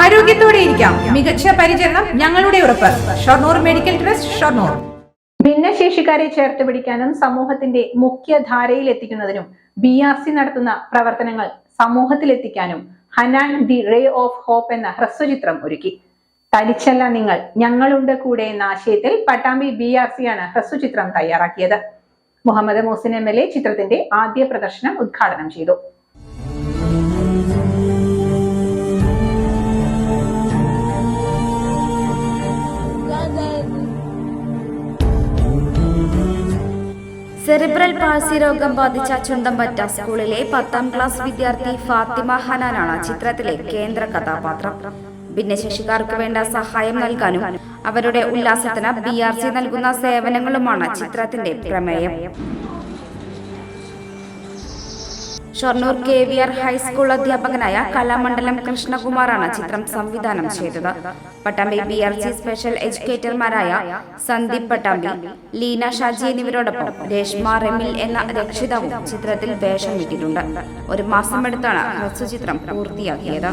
ആരോഗ്യത്തോടെ ഇരിക്കാം. മികച്ച പരിചരണം ഞങ്ങളുടെ ഉറപ്പ്. Shoranur medical trust Shoranur. ഭിന്നശേഷിക്കാരെ ചേർത്ത് പിടിക്കാനും സമൂഹത്തിന്റെ മുഖ്യധാരയിൽ എത്തിക്കുന്നതിനും ബി ആർ സി നടത്തുന്ന പ്രവർത്തനങ്ങൾ സമൂഹത്തിലെത്തിക്കാനും Hanan the ray of hope എന്ന ഹ്രസ്വചിത്രം ഒരുക്കി. തനിച്ചല്ല നിങ്ങൾ ഞങ്ങളുണ്ട് കൂടെ എന്ന ആശയത്തിൽ പട്ടാമ്പി ബി ആർ സി ആണ് ഹ്രസ്വചിത്രം തയ്യാറാക്കിയത്. Muhammad Mohsin M L A ചിത്രത്തിന്റെ ആദ്യ പ്രദർശനം ഉദ്ഘാടനം ചെയ്തു. സെറിബ്രൽ പാഴ്സി രോഗം ബാധിച്ച ചുണ്ടമ്പറ്റ സ്കൂളിലെ പത്താം ക്ലാസ് വിദ്യാർത്ഥി ഫാത്തിമ ഹനാനാണ് ചിത്രത്തിലെ കേന്ദ്ര കഥാപാത്രം. ഭിന്നശേഷിക്കാർക്ക് വേണ്ട സഹായം നൽകാനും അവരുടെ ഉല്ലാസത്തിന് ബി ആർ സി നൽകുന്ന സേവനങ്ങളുമാണ് ചിത്രത്തിന്റെ പ്രമേയം. Shoranur K V R high school അധ്യാപകനായ കലാമണ്ഡലം കൃഷ്ണകുമാറാണ് ചിത്രം സംവിധാനം ചെയ്തത്. Pattambi B R C special എഡ്യൂക്കേറ്റർമാരായ Sandeep Pattambi Leena Shaji എന്നിവരോടൊപ്പം രേഷ്മ റെമിൽ എന്ന രക്ഷിതാവും ചിത്രത്തിൽ വേഷം വിട്ടിട്ടുണ്ട് ഒരു മാസമെടുത്താണ് ഹ്രസ്വചിത്രം പൂർത്തിയാക്കിയത്.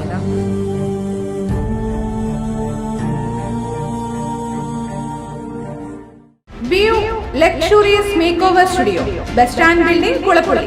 Luxurious make over studio bus stand building Kulappully.